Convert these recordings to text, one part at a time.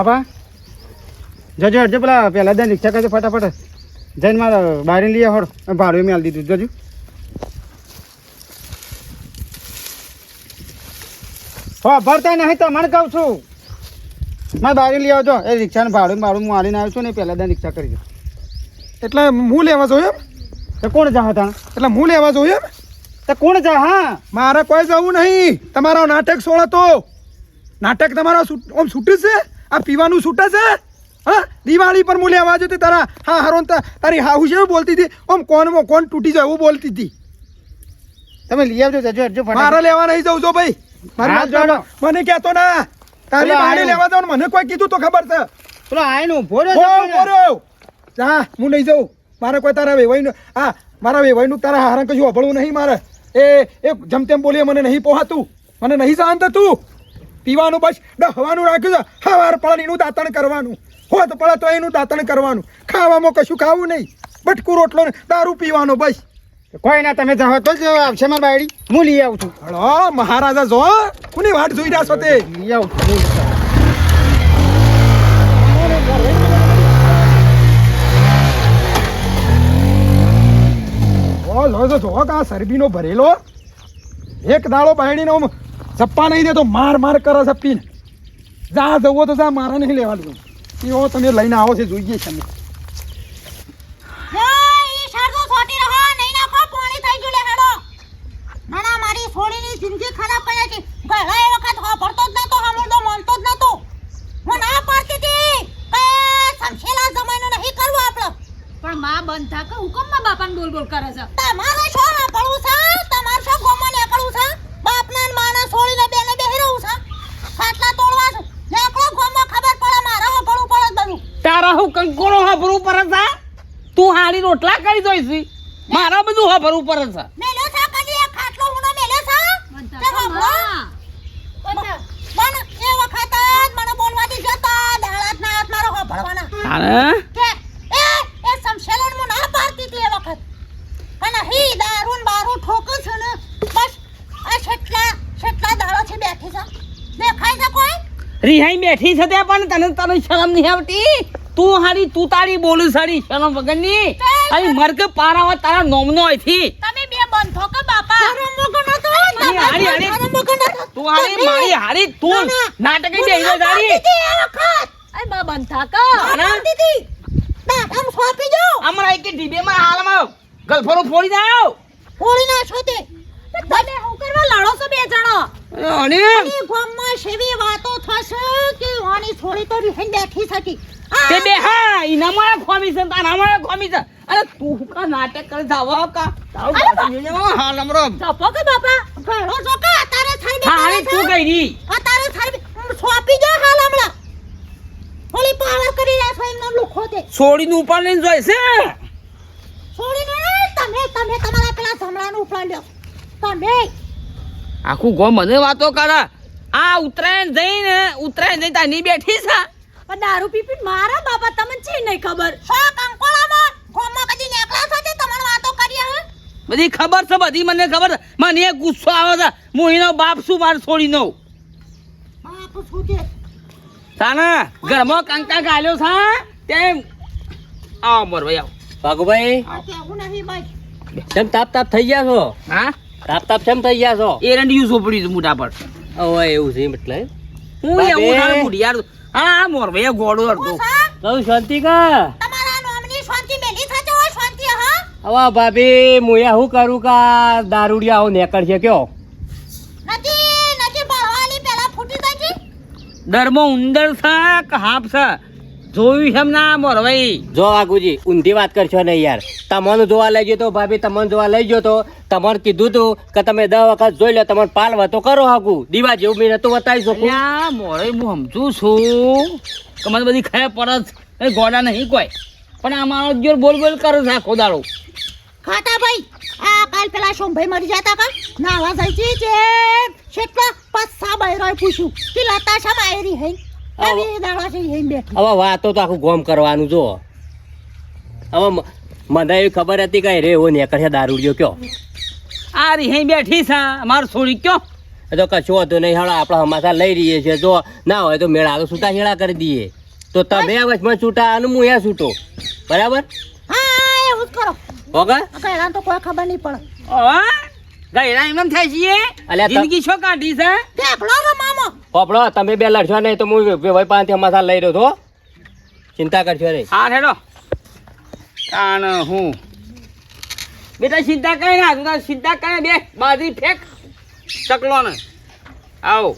બાબા જજો હટજો પેલા પહેલાં જઈને રિક્ષા કરજો ફટાફટ. જઈને મારા બહાર લઈ આવો ભાડું મેં આલી દીધું. જજો. હો ભરતા નહીં તો મને કહું છું. મારે બહાર લઈ આવજો. એ રિક્ષાનું ભાડું ભાડું હું આલીને આવ્યો છું ને પહેલાં ત્યાં રિક્ષા કરી દો એટલે હું લેવા જોયું એમ? તો કોણ જા હતા? એટલે હું લેવા જોયું એમ? તો કોણ જા હા? મારે કોઈ જવું નહીં. તમારો નાટક સોળો તો. નાટક તમારો ઓમ છૂટે છે? આ પીવાનું છૂટે છે? હા? દિવાળી પર હું લેવા જતી તારા હા હરોન તારી હાહુ છે બોલતી હતી. ઓમ કોણ કોણ તૂટી જાય એવું બોલતી હતી. તમે લઈ આવજો જજો હટજો મારે લેવા નહીં જવું છો ભાઈ. મને કહેતો ના. તારી પેલો લેવા જવાનું મને કોઈ કીધું તો ખબર છે. પેલો આયનો ઊભો રહ્યો હો, હું નહીં જઉં મારે કોઈ તારા વેવાઈનું હા મારા વેવાઈનું તારા હારણ કશું અભળવું નહીં મારે. એ એ જેમ તેમ બોલીએ મને નહીં પોહાતું. મને નહીં શાંત તું પીવાનું બસ ડહવાનું રાખ્યું છે. હવાર પડે એનું દાંતણ કરવાનું. હોત પડે તો એનું દાંતણ કરવાનું. ખાવામાં કશું ખાવું નહીં. બટકું રોટલો ને દારૂ પીવાનો બસ. કોઈ ના તમે જાઓ તો જ આવશે મારી બાયડી. હું લઈ આવું છું. હળો મહારાજા જો કોની વાટ જોઈ રહ્યા છો તે? લઈ આવું છું જો કે આ સરબીનો ભરેલો? એક દાડો બાયડીનો ચપ્પા નહીં દે તો માર માર કરે છે પીને. જા જવો તો જા મારા નહીં લેવા દઉં એવો તમે લઈને આવો છે જોઈએ છે અમે. ઈ શારદો છોટી રહો નહીં નાખો પાણી થઈ ગયું લે હેડો. ના ના મારી છોડીની જિંદગી ખરાબ કરી હતી. એ વખત વાપરતો જ નતો હમણો માનતો જ નતો. હું ના પાડતી હતી. કે સમશેલા જમાનો નહીં કરવો આપણો. પણ માં બંધ કે હુકમમાં બાપાને બોલ બોલ કરે છે તમારે શું સાંભળવું છે તમારે શું ગોમાં નીકળવું છે બાપના ને માના છોડીને બેને બેહી રહું છે ખાટલા તોડવા છે નીકળો ગોમાં ખબર પડે મારે સાંભળવું પડે જ બધું તારા હું કંકોરો હભરું પર છે તું હારી કરી જોઈશી મારા બધું હા ભરવું પડે છે. મેલો સા કદી એક ખાટલો ઉનો મેલો સા તે. મને એ વખત જ મને બોલવાથી જતા. દાળાત ના હાથ મારો સાંભળવાના તારે? કે એ એ સમશેલન મુ ના પારતી એ વખત. અને હી દારૂન બારૂ ઠોકે છે ને બસ આ છેટલા છેટલા દાડો છે બેઠી છે. દેખાય છે કોઈ? રિહાઈ બેઠી છે તે પણ તને તને શરમ નહીં આવતી? તું હારી તું તારી બોલું સારી શરમ વગરની? અહીં મર્ગ પારાવા તારા નોમનો અહીંથી. તમે બે બંધો કે બાપા? રમો ગણો તો હારી, હારી, તું હારી મારી હારી તું નાટક બેહી જાય જારી એ બા બંધા કે. હારા? દીદી આમ સોપી જો હમણાં એક ડીબેમાં હાલમાં ગલફરો ફોડી દાયો ફોડી ના છો તે તમે હું કરવા લડો છો બે જણો? અને ગામમાં શેવી વાતો થશે કે વાની થોડી તો રીહન બેઠી સકી તે બે હા ઇના મારા ખોમી છે તારા મારા ખોમી છે. અરે તું હું કા નાટક કરે જાવા કા તારું પાછું જવા હા નમરો. ચપો કે બાપા? ઘણો છો કે? તારે થઈ હા હારી તું કઈ રી તારે થઈ સોંપી જો હા હમણાં. ઓલી પાવર કરી રહ્યા છો એમનો લુખો તે. છોડીને ઉપર લઈને જોઈ છે. છોડીને તમે તમે તમારા પેલા ધમણાનું ઉપર લ્યો. તમે. આખું ગો મને વાતો કરે. આ ઉત્તરાયણ જઈને ઉત્તરાયણ જઈ તાની બેઠી છે. પણ દારૂ પી પી મારા બાપા તમને છે નહીં ખબર? શો કંકોળામાં ગોમાં કદી નેકળા છો તે તમારી વાતો કરીએ હે બધી ખબર છે બધી મને ખબર મને એક ગુસ્સો આવે છે. હું એનો બાપ શું મારે છોડી નો તાના ઘરમાં કંકા ગાલ્યો છે તેમ. આવો મોર ભાઈ આવો. ભાગુભાઈ કેમ તાપ તાપ થઈ ગયા છો? હા? તાપ તાપ કેમ થઈ ગયા છો? એરંડિયું સોપડ્યું છે મોઢા પર? ઓય એવું છે એટલે. હું એવું બુઢિયાર હા હા મોર ભાઈ ગોળો હતો શાંતિ કા? હવે ભાભી હું શું કરું કા દારૂડિયા આવું નેકળ છે કયો પેલા ડરમાં ઉંદર છે કે હાફ છે? જોયું છે એમ ના મોર ભાઈ જો આગુજી ઊંધી વાત કરશો ને યાર. તમને જોવા લઈ ગયો તો ભાભી તમને જોવા લઈ ગયો તો તમારે કીધું તું કે તમે દસ વખત જોઈ લો તમને પાલવા તો કરો હાકુ દીવા જેવું મેં નતું બતાવી શકું. અલ્યા મોરે હું સમજુ છું કે મને બધી ખબર પરત એ ગોડા નહીં કોઈ. પણ આ મારો જોર બોલ બોલ કરે છે આખો દાડો. ખાતા ભાઈ આ કાલ પેલા સોમભાઈ મરી જતા કા? નાવા જાય છે જે કેટલા પસ્સા બૈરોય પૂછ્યું કે લતા શા માયરી હે? આવી. દાડા છે હે બેઠી. હવે વાતો તો આખું ગોમ કરવાનું જો હવે મને એવી ખબર હતી કે રે એવો નેકળ છે દારૂડિયો કયો. આ રી બેઠી છે માર છોડી કયો. તો કશું હતું નહીં હાલો આપણે હમાસા લઈ રહીએ છીએ જો ના હોય તો મેળા તો છૂટા છેડા કરી દઈએ. તો તમે વચમાં છૂટા અને હું એ છૂટો. બરાબર? હા એવું જ કરો. ઓકે આ ગયડા તો કોઈ ખબર નહીં પડે. ગયડા એમ થાય છે અલ્યા જિંદગી શું કાઢી છે? ઢેકડો રો મામો. પોપડો તમે બે લડશો નહીં તો હું ભાઈ પાંચ હમાસા લઈ રહ્યો છો ચિંતા કરશો નહીં. હા હેડો. કાણ હું. બેટા ચિંતા કરે ના તું ચિંતા કરે બે. બાજી ફેંક. ચકલો ને. આવો.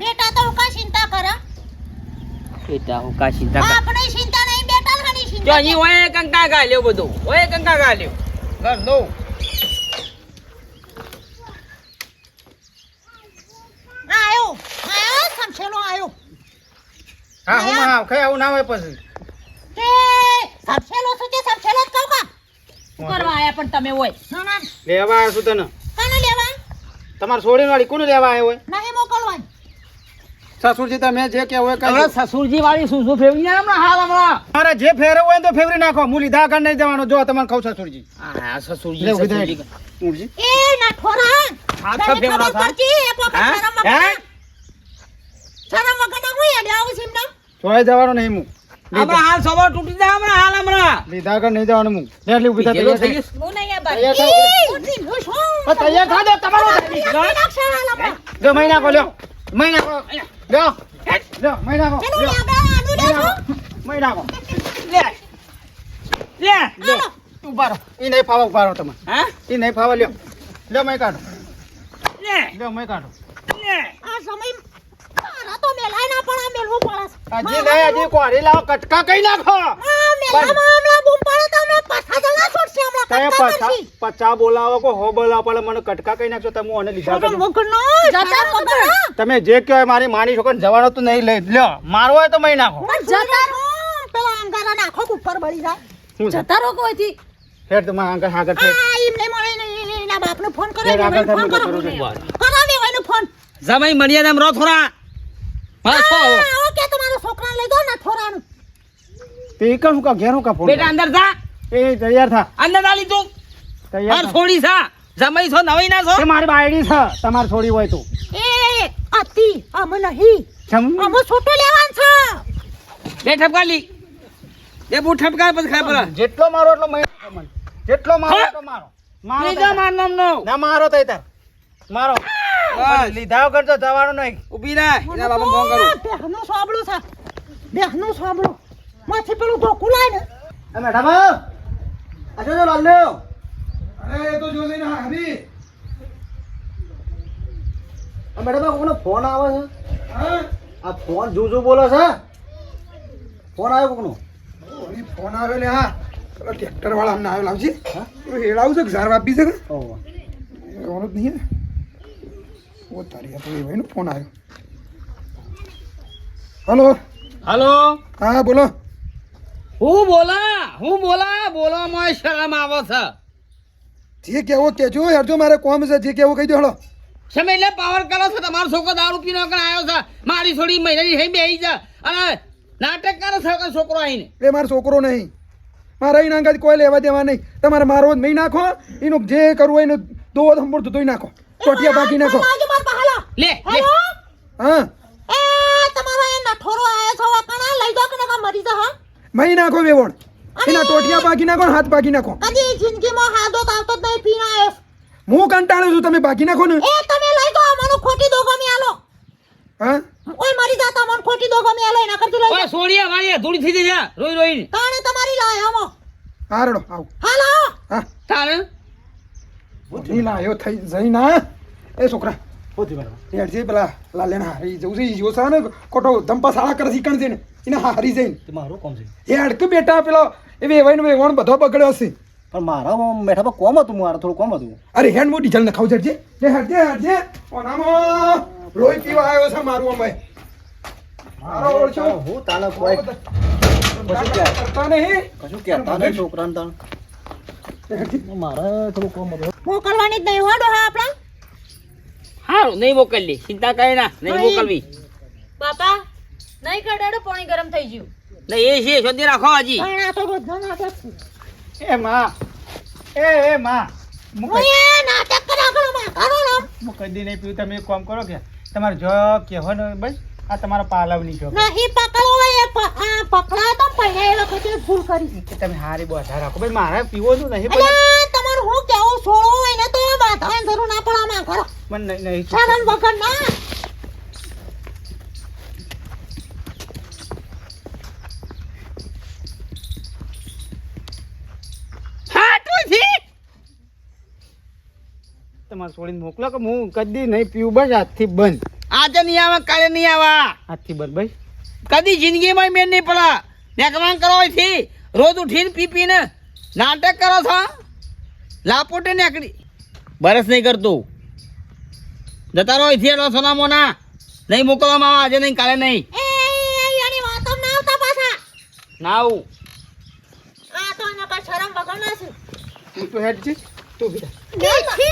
બેટા તો હું કા ચિંતા કરા? બેટા હું કા ચિંતા કર આપણે ચિંતા જો અહીં ઓય કંકા ગાલ્યો બધું. ઓય કંકા ગાલ્યો. ઘર દો આયો. આયો સમસેલો આયો. હા હું માં કઈ આવું ના હોય પછી. તે સમસેલો શું છે? સમસેલો જ કહું કા? શું કરવા આયા પણ તમે હોય? ના ના લેવા આવ્યો છું તને? કાને લેવા? તમારે છોડીને વાળી કોને લેવા આવ્યો હોય? નહીં મોકલવાની સસુરજી તમે જે કે હોય કહી હમણાં સસુરજી વાળી શું શું ફેરવી ને હમણાં હાલ હમણાં. મારે જે ફેરવો હોય ને તો ફેરવી નાખો. હું લીધા આગળ નહીં જવાનો. જો તમને કહું સસુરજી હા સસુરજી સસુરજી. એ ના ઠોરા હા, તને તો ફેવડા થા. હા? શરમ હે? શરમ વગર હું હેડે આવું છું એમને? જોઈ જવાનો નહીં હું હમણાં હાલ સવાર તૂટી જાય હમણાં હાલ હમણાં. લીધા આગળ નહીં જવાનું હું એટલે થા, તૈયાર થઈ નહીં આ તૈયાર થા દો, તમારો. જો મહિના કો લ્યો. મહિના કો. લ્યો. લ્યો મહિના નાખો. મહિના કો લે. લે. લ્યો ઊભા રહો. ઈ નહીં ફાવો ઊભા રહો તમે. હા? ઈ નહીં ફાવો લ્યો. લ્યો મય કાઢો. લે. લ્યો મય કાઢો. લે. આ સમય મારા તો મેલાય ના પણ આ મેલવું પડે. હજી નહીં હજી કોરી લાવો કટકા કઈ નાખો. મેલામાં કટકા પચા પચા બોલાવો કો હો બોલાવો પડે મને કટકા કઈ નાખશો તમે મને લીધા તમે. જે. કહો એ મારી માની છોકરાને જવાનો તો નહીં લઈ લ્યો મારો હોય તો મય નાખો. પણ. પેલા અંગારા નાખો ઉપર બળી જાય. શું છે જતા રહો કોઈથી. હેડ તમાર આગળ આગળ છે આ એમને મળે નહીં, એના બાપને ફોન કરો એમને ફોન તમે કરો કરો છો. વેવાઈનો ફોન. જમાઈ મર્યાદામાં રો થોડા. હા છો ઓકે તમારો કે તમારા છોકરાને લઈ દો ને થોરાનું તે ઈ કહું કા ઘેર હું કા ફોન બેટા અંદર થા એ તૈયાર થા. અંદર આલી તું તૈયાર થોડી સા જમઈ છો નવાઈ ના છો? એ મારી બાયડી છે. તમારે થોડી હોય તો. એ અતિ અમે નહીં. જમ. અમે છોટો લેવાન છે. બે ઠપકા લી. બે બુ ઠપકા પછી ખાય પડે જેટલો મારો એટલો મય જેટલો મારો એટલો મારો. મારો લીધો માર નામ નો. ના મારો તઈ તાર મારો. લીધા વગર તો જવાનું નહીં. ઊભી રહે એના બાપા ફોન કરું. બેહનો સાંભળો છે બેહનો સાંભળો. માથી પેલું ધોકું લાય ને. એ મેડમ. આ જો લાલ લ્યો અરે એ તો જોજે ને હરી આ મેડમ આ કોનો ફોન આવે છે હા આ ફોન જુ જુ બોલે છે ફોન આવ્યો કોકનો ઓલી ફોન આવ્યો લે હા પેલા ટ્રેક્ટર વાળા અમને આવ્યો લાવજી હેડાવું છે કે ઝાર વાપી છે એવાનું જ નહીં ને ઓ તારી આ તો એ ભાઈનો ફોન આવ્યો હલો હલો હા બોલો હું બોલા હું બોલા બોલવામાં શરમ આવે છે. જે કેવો કેજો હેડજો મારે કોમ છે જે કેવો કહી દો હળો. સમય એટલે પાવર કરો છો? તમારો છોકરો દારૂ પીનો કણ આવ્યો છે. મારી છોડી મહિનાની થઈ બેહી છે. અને નાટક કરે છે કે છોકરો આવીને એ મારો છોકરો નહીં. મારા એના અંગાજ કોઈ લેવા દેવા નહીં. તમારે મારો જ નહીં નાખો. એનું જે કરવું હોય એનું દો સંપૂર્ણ ધોઈ નાખો. ચોટિયા બાકી નાખો. લે લે. હા. એ તમારો એ નઠોરો આયો છો કણા લઈ જાઓ કે મરી જા હા? મહી નાખો વેવણ એના ટોટિયા બાકી નાખો હાથ બાકી નાખો. કદી જિંદગીમાં હાથો તો આવતો જ નહીં પીના હું કંટાળું છું તમે બાકી નાખો ને. એ તમે લઈ જાઓ મને ખોટી દોગમી આલો. હા? ઓય મારી દાતા મને ખોટી દોગમી આલો એના કરતી લઈ ઓય સોડિયા વાળી ધૂળી થઈ જા રોઈ રોઈ તાણે તમારી લાય હમો હારડો આવ. હાલો હા. તારે નહીં લાયો થઈ જઈ ના એ છોકરા હોતી બરાબર યાર પેલા લાલેના હારી જવું છે ઈ જોશે ને ખોટો ધંપા સાળા કરસી કણ છે ને. એને હારી જઈને. મારું કોમ છે. એ અડક બેટા પેલો એ વેવાઈનો વેવાણ બધો બગડ્યો હશે. પણ મારા મેઠા કોમ હતું મારે થોડું કોમ હતું. અરે હેન્ડ મો ડીઝલ નખાવ જડજે લે હટજે હટજે ઓનામો. લોહી પીવા આવ્યો છે મારું અમે. મારો ઓળછો હું તાને કોઈ કરતા નહીં. કશું કહેતા નહીં છોકરાને તાણ. મારે થોડું કોમ હતું. મોકલવાની જ નહીં હોડો હા આપણા. હારું નહીં મોકલી ચિંતા કરે ના નહીં નહીં. મોકલવી. બાપા નહીં કડાડો પાણી ગરમ થઈ ગયું. નહીં એ છે શોધી રાખો હજી પણ તો રોજનો નાટક એ માં એ એ માં હું એ નાટક કરા માં કરો ને હું કદી નહીં પીવું તમે એક કામ કરો કે તમારે જો કહેવાનો બસ આ તમારા પાલવની જો. નહીં પકડો એ પકડા તો પહેલા એ વખતે ભૂલ કરી કે તમે હારી બોધા રાખો. ભાઈ મારે પીવાનું નહીં પણ તમારું હું કેવું છોડો એને તો બાંધવાની જરૂર ના પડે માં કરો મને નહીં નહીં. સાધન વગર ના. તમારે છોડીને મોકલો કે હું કદી નહીં પીવું. બસ આજથી બંધ. આજે નહીં આવે કાલે નહીં આવા. આજથી બંધ ભાઈ કદી જિંદગીમાં મેં નહીં પડે. નેકવાન કરો અહીંથી. રોજ ઉઠીને પી પીને નાટક કરો છો? લાપોટે નેકડી બરસ નહીં કરતું. જતા રહો અહીંથી એનો સોના મોના. નહીં મોકલવામાં આવે આજે નહીં કાલે નહીં. એ ના આવું. આ તો એના પર શરમ વગર ના છે. તું તો હેડ છે તું બીજા નથી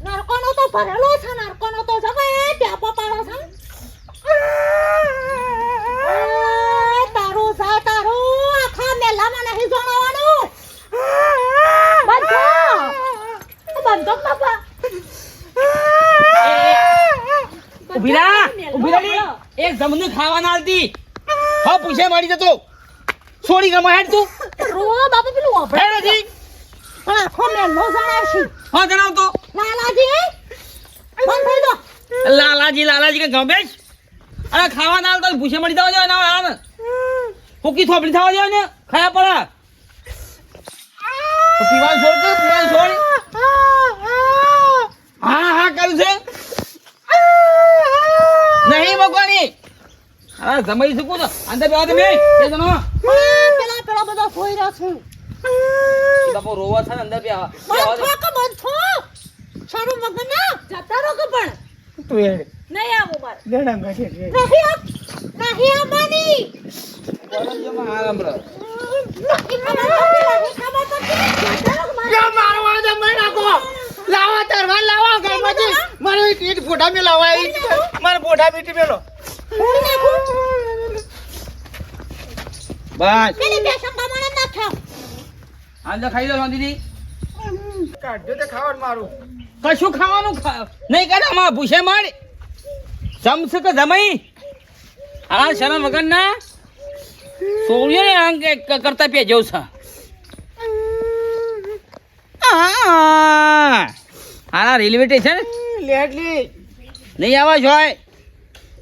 નો ને તો ભરેલો છે નરકોનો તો જગા એ ટ્યાપા પાડો છે આ, તારું સા તારું આખા મેલામાં નહીં જણાવવાનું બંધો બંધો બાપા ઊભી રા ઊભી રા જમનું ખાવાના આલતી હા પૂછે મારી જતો છોડી ગમે હેડ તું. રો બાપા પેલું હેડ નથી પણ આખો મેલો જણાવશી. હા જણાવતો. લાલાજી બંધ થઈ દો. લાલાજી લાલાજી કે ગમે જ? અરે ખાવા ના તો ભૂસે મળી જવા દેવા ના આવે હુકી થોપડી થવા દેવા ને ખાયા પડે પીવાનું છોડ કે પીવાનું છોડ હા હા કરું છે નહીં મગવાની અરે જમાઈ શકું તો અંદર બેવા તમે. એ જણો. પેલા પેલા બધા સોઈ રહ્યા છું બાપો રોવા છે અંદર બેવા બંધ થો કે બંધ થો સારું મગન ના જતા રહો કે પણ? તું એ નહીં આવો મારે. લેડા ગાંઠે નહીં આપ નહીં આવવાની. પડતી જતા રહો લાવા તરવા લાવા ગરમાજી મારો ઈટ ઈટ ફોટા મે લાવા ઈટ મારો ફોટા મીટી મેલો. બસ પેલી બે શંકા મને નાખ્યો અંદર ખાઈ લો દીદી કાઢજો તે ખાવાનું મારું. કશું ખાવાનું નહીં કરે આમાં ભૂસે માર. જમશે કે જમાઈ. આ શરમ વગર ના સોળ્યો ને આમ કરતા પે જવું છે. આ. આ રેલવે સ્ટેશન? લેટલી નહીં આવા જોય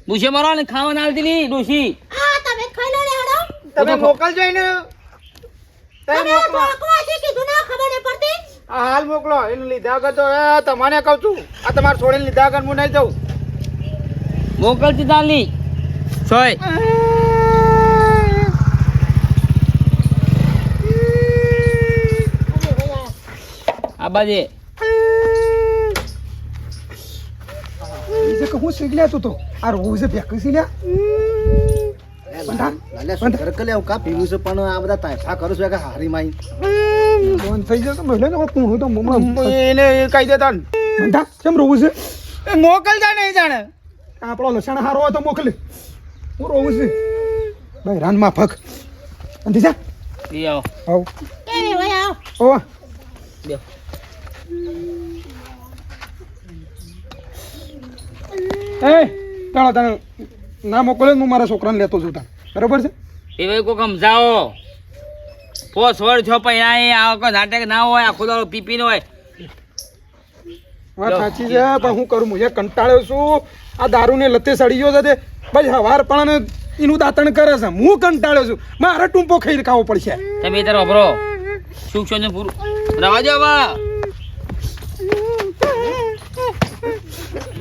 ભૂસે મારવા ને ખાવા ના નહીં ડોશી. હા તમે ખાઈ ને તમે મોકલજો એને. તમે તમે મોકલો. ભોંકવાથી કીધું ના ખબર નહીં પડતી આ હાલ મોકલો. એને લીધા વગર તો એ તમને કહું છું. આ તમારે છોડીને લીધા વગર હું નહીં જાઉં. મોકલતી તાલી. સોય. આ બાજે એ કે હું પીવું છું? પણ આ રોજ ભેક સી લ્યા બંધ થઈ જશે મહિને તો કુણું તો મોમાં એને કહી દેતા ને બંધા કેમ રોવું છે? એ મોકલતા નહીં જાણે. આપણો લસણ હારો હોય તો મોકલે. હું રોવું છે. ભાઈ રાનમાં ફક. અંધી જા. ઈ આવો. આવ. કેવી હોય આવ. ઓ. બે એ ચાલો તને ના મોકલે હું મારા છોકરાને લેતો છું તાર. બરોબર છે? એ ભાઈ કોક સમજાવો. પોસ વડ છો પણ એ આ કોઈ નાટક ના હોય આખો દાડો પીપી નો હોય. વાત સાચી છે પણ હું કરું મુજે કંટાળ્યો છું. આ દારૂને લતે સડી ગયો છે ભાઈ સવાર હવાર પણ એનું દાંતણ કરે છે. હું કંટાળ્યો છું. મારે ટૂંપો ખાઈ ખાવો પડશે. તમે તાર વાપરો. શું છો ને પૂરું? રવા હવે.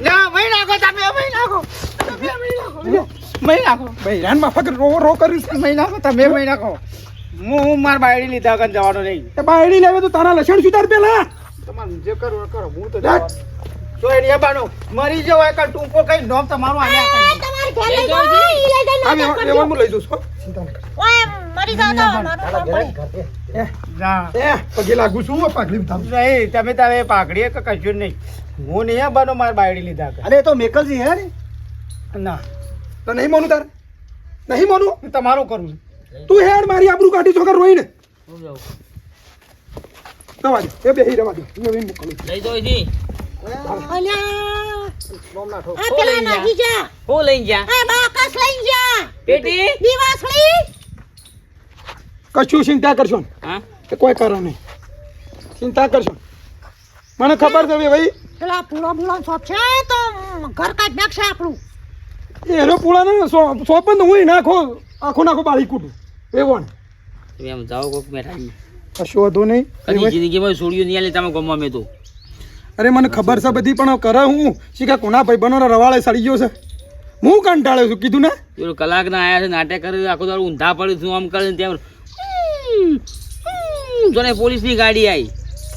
ના ભાઈ નાખો તમે ભાઈ નાખો. તમે ભાઈ નાખો. મહી નાખો ભાઈ રાનમાં રો રો કર્યું છે. મહી નાખો તમે મહી નાખો હું હું મારા બાયડી લીધા કન જવાનો નહીં. તો બાયડી લેવે તો તારા લસણ સુધાર પેલા. તમારે જે કરો કરો હું તો. જો એની બાનો મરી જવો એક ટૂંકો કઈ નોમ તમારું અહીંયા તમારે ઘેર લઈ જાઓ ઈ લઈ જઈને આ નાટક લેવા. લઈ જઉં છું ચિંતા ન કરો ઓય મરી જાઓ તો મારો નામ પડી. એ ના એ પગે લાગુ છું પાકડી પાઘડી થામ નહીં તમે તારે પાઘડીએ કે કશું નહીં. હું નહીં બનો મારે બાયડી લીધા કે. અરે તો મેકલજી હે ને? ના. તો નહીં માનું તાર? નહીં માનું? હું તમારું કરું તું હેડ મારી આબરૂ કાઢી છોકર રોઈને. રવા દે. એ બેહી રવા દે. મોકલું લઈ હું કશું ચિંતા કરશો ને. હા? એ કોઈ કારણ નહીં. ચિંતા કરશો મને ખબર છે ભાઈ. પેલા પૂળો બૂળો શોપ છે તો ઘર કાઢ નાખશે આપણું. એનો પૂળા ને સોપન હું નાખો આખો નાખો બાળી કૂટું. એ ને તમે આમ જાઓ કોક મેઠાઈ કશું હતું નહીં. કદી જિંદગીમાં છોડ્યું નહીં આલે તમે ગમવા મેં તો. અરે મને ખબર છે બધી પણ કરે હું. શીખા કોના ભાઈ બનો રવાળે સડી ગયો છે? હું કંટાળ્યો છું કીધું ને? પેલો કલાક ના આયા છે નાટક કરે આખો દાડો ઊંધા પડે છું આમ કરે ને તેમ. જોને પોલીસની ગાડી આવી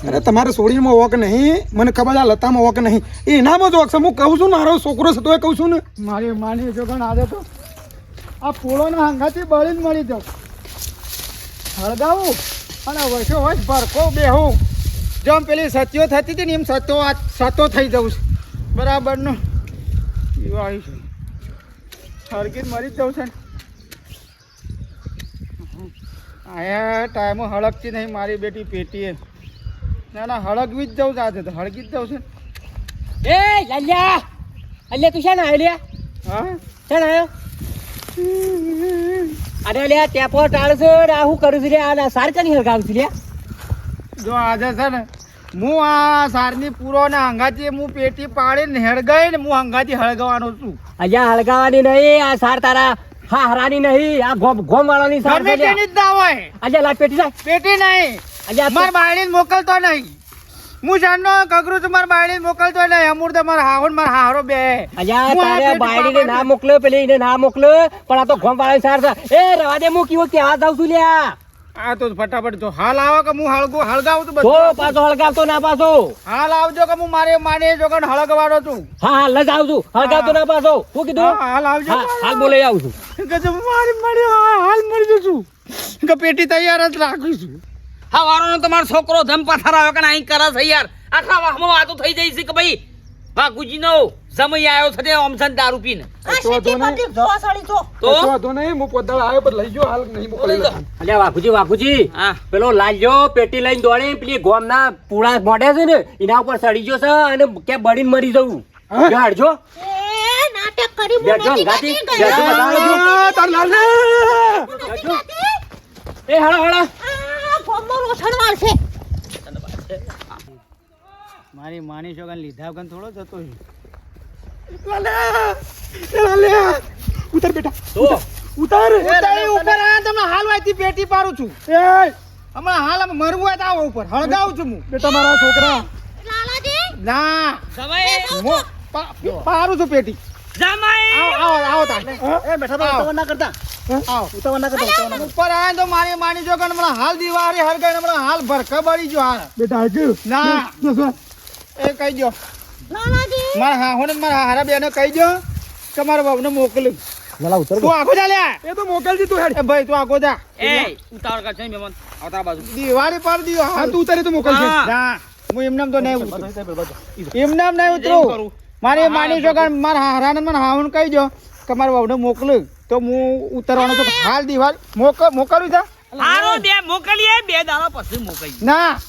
અરે તમારે સોડીમાં વોક નહીં. મને ખબર આ લતામાં વોક નહીં. એ એનામાં જ વોક છે. હું કહું છું ને, મારો છોકરો તો એ કહું છું ને. મારી માની જો પણ આજે તો આ ફૂલોના હાંગાથી બળીને મળી જાઉં હળગાવું અને વર્ષો વર્ષ ભરકો બેહું. જેમ પેલી સત્યો થતી હતી ને, એમ સતો આ સતો થઈ જવું છે. બરાબરનું એવું આવ્યું છે. હળગી મરી જ જવું છે અહીંયા ટાઈમો હળગતી નહીં, મારી બેટી પેટીએ. ના ના હળગવી જ જવું આજે તો હળગી જ જવું છે. એ અલ્યા અલ્યા તું શેના આવ્યો હા? શેના આવ્યો? અરે લ્યા ટેપો ટાળ છે આ હું કરું છું લ્યા? આ સાર કની હરગાવ છું લ્યા? જો આજે છે ને હું આ સારની પૂરો ને હંગાથી હું પેટી પાડીને હેળગાઈ ને હું હંગાથી હળગાવાનો છું. અહીંયા હળગાવાની નહીં આ સાર તારા હા હરાની નહીં આ ગોમ ગોમ વાળાની સાર જ ના હોય. પેટી પેટી નહીં. માર બાયડીને મોકલતો નહીં. હું જાણનો કગરું છું માર બાયડીને મોકલતો નહીં. તો મારા હાવન માર હારો બે. અલ્યા તારે બાયડીને ના મોકલ્યો પેલી એને ના મોકલ્યો પણ આ તો ગોમ વાળાની સાર છે. એ રવા દે હું કેવો કેવા જાવ છું લ્યા. આ તો ફટાફટ જો. હાલ આવો કે હું હળગો હળગાવું તો બધું. પાછો હળગાવતો ના પાછો. હાલ આવજો કે હું મારે માને જોગણ હળગવાનો છું. હા હાલ જ છું. હળગાવતો ના પાછો. શું કીધું? હાલ આવજો. હાલ બોલે આવું છું. કે જો મારી મળી હાલ મળી જશું કે પેટી તૈયાર જ રાખું છું. હા વારોનો તમારો છોકરો ધમ પથાર આવે કે અહીં કરે છે યાર. આખા વાહમાં વાતો થઈ જાય છે કે ભાઈ વાઘુજીનો સમય આવ્યો છે તે ઓમસન દારૂ પીને જો તો નહીં. હું પોતા આવ્યો પર લઈ ગયો હાલ નહીં મોકલી. અલ્યા વાઘુજી વાઘુજી. હા. પેલો લાલ્યો પેટી લઈને દોડી પેલી ગોમના પૂળા મોડે છે ને એના ઉપર સડી ગયો છે અને કે બળીને મરી જવું. ગાડજો એ નાટક કરી હું નથી ગાતી. હું હળો હળો ગોમમાં છે. મારી માની શોગન લીધા વગર થોડો જતો એ બેટા. ઉતર. ઉતર. ઉપર આ તમને હાલવાથી પેટી પાડું છું. એ. હમણાં હાલ આમ મરવું હોય તો આવો ઉપર. હળગાવું છું હું. બેટા મારા છોકરા. લાલાજી ના. પાડું છું પેટી. જમાઈ આવો આવો આવો એ બેટા આવો. ઉતાવળ ના કરતા. આવો. ઉતાવળ ના કરતા ઉતાવળ ના કરતા. ઉપર આયા તો મારી માની જો હાલ દિવાળી હળગાઈને હમણાં હાલ ભરખા બળી ગયો હાલ. બેટા આગળ. ના. એ કહી દો લાલાજી મારા હાહો ને મારા હારા બેને કહી દો કે મારા બાબને મોકલું. લાલા ઉતાર તું આખો જા લ્યા એ તો મોકલજી તું હેડ. ભાઈ તું આખો જા. એ ઉતાવળ કરશો નહીં મહેમાન આવતા બાજુ. દિવાળી પર દિયો. હા હાલ તું ઉતારે તો મોકલજે. હા. ના હું એમનામ તો નહીં ઉતરું. એમનામ નહીં ઉતરું. કરું. મારી માની છો કે મારા હારાને મને હાવન કહી દો કે મારા બાબને મોકલું. તો હું ઉતરવાનો છું. હાલ દિવાલ. મોક મોકલું છે? હારો બે મોકલીએ. બે દાડા પછી મોકલી ના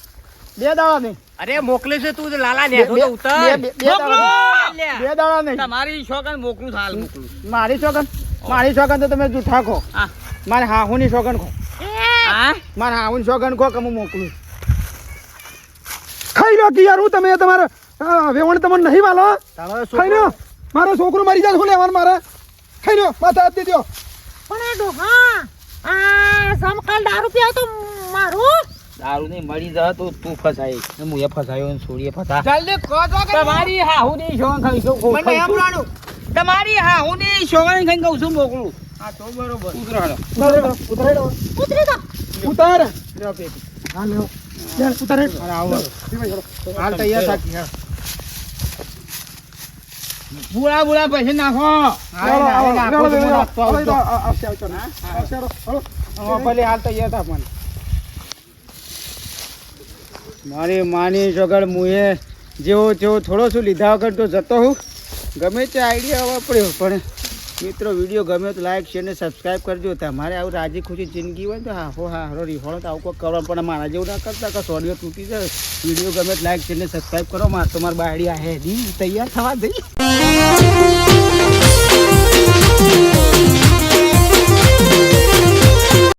બે દાડા નહીં. અરે મોકલે છે તું લાલા ને તો ઉતર. બે- દાડા નહીં. બે દાડા નહીં. તમારી છોકરાને મોકલું હાલ મોકલું. મારી શોગન? મારી શોગન તો તમે જૂઠા ખો મારે હાહુની શોગન ખો હા? મારે હાહુની શોગન ખો કે હું મોકલું. ખાઈ લો કે યાર હું તમે તમારે વેવણ તમને નહીં વાલો? ખાઈ મારો છોકરો મારી જાય શું લેવાનું મારે. ખાઈ લો માથા હાથ દે દ્યો. પણ એ ડોહા આ સમકાલ દારૂ પીવો તો મારું? દારૂ નહીં મળી જાય તો તું ફસાય. ને હું એ ફસાયો ને છોડીએ ફસા. જલ્દી ખો તો કે તમારી નહીં છોકરા ખાઈ છું મને એમ રાડું તમારી હાહુની છોકરાને ખાઈ કહું છું મોકલું. હા તો બરોબર. ઉતરાડો ઉતરાડો ઉતારે લો. ઉતરી દો ઉતાર. લ્યો પેટી. હા લ્યો. ઉતારે. આવો. હાલ તૈયાર થાકી હા. બુળા બુળા પૈસે નાખો. મારી માની સગળ મુએ જેવો જેવો થોડો શું લીધા વગર તો જતો હું ગમે તે આઈડિયા વાપર્યો પણ મિત્રો વીડિયો ગમે તો લાઈક શેર ને સબસ્ક્રાઈબ કરજો. તમારે આવું રાજી ખુશી જિંદગી હોય તો હા હારો રીહોણો તો આવું કોઈ કરવા પણ મારા જેવું ના કરતા કે સોડિયો તૂટી જાય. વીડિયો ગમે તો લાઈક શેર ને સબસ્ક્રાઈબ કરો. મારે તો મારી બાયડી આ હેડી તૈયાર થવા દઈ